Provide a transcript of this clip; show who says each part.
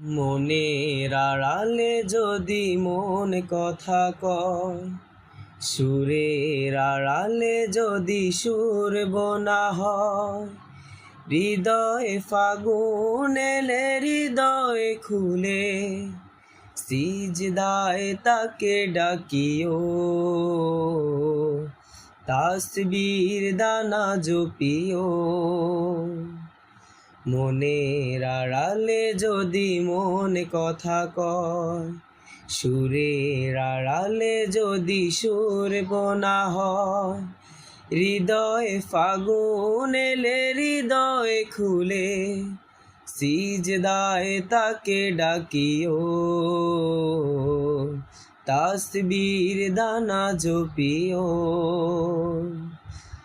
Speaker 1: মনের আড়ালে যদি মন কথা কয়, সুরের আড়ালে যদি সুর বোনা হয়, হৃদয় ফাগুন এলে হৃদয় খুলে, সিজদায় তাকে ডাকিও। তাসবীর দানা জপিও। মনের আড়ালে যদি মন কথা কয়, সুরের আড়ালে যদি সুর বোনা হয়, হৃদয় ফাগুন এলে হৃদয় খুলে, সিজদায় তাকে ডাকিও। তাসবীর দানা জপিও।